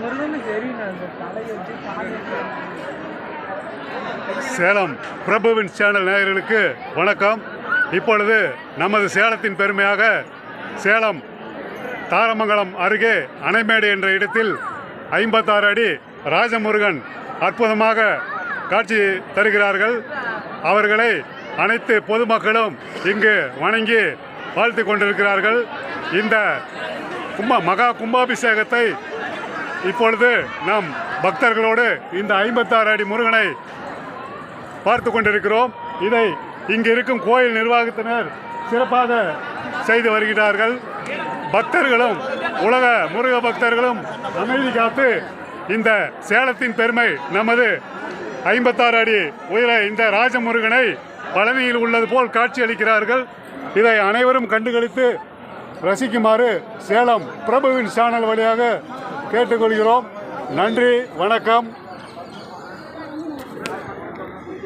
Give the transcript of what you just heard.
முருகனுக்கு சேலம் பிரபுவின் சேனல் நேயர்களுக்கு வணக்கம். இப்பொழுது நமது சேலத்தின் பெருமையாக சேலம் தாரமங்கலம் அருகே அணைமேடு என்ற இடத்தில் ஐம்பத்தாறு அடி ராஜமுருகன் அற்புதமாக காட்சி தருகிறார்கள். அவர்களை அனைத்து பொதுமக்களும் இங்கு வணங்கி வாழ்த்து கொண்டிருக்கிறார்கள். இந்த கும்ப மகா கும்பாபிஷேகத்தை இப்பொழுது நாம் பக்தர்களோடு இந்த ஐம்பத்தாறு அடி முருகனை பார்த்து கொண்டிருக்கிறோம். இதை இங்கு இருக்கும் கோயில் நிர்வாகத்தினர் சிறப்பாக செய்து வருகிறார்கள். பக்தர்களும் உலக முருக பக்தர்களும் அமைதி காத்து இந்த சேலத்தின் பெருமை நமது ஐம்பத்தாறு அடி உயர இந்த ராஜமுருகனை பழனியில் உள்ளது போல் காட்சியளிக்கிறார்கள். இதை அனைவரும் கண்டுகளித்து ரசிக்குமாறு சேலம் பிரபுவின் சேனல் வழியாக கேட்டுக்கொள்கிறோம். நன்றி வணக்கம்.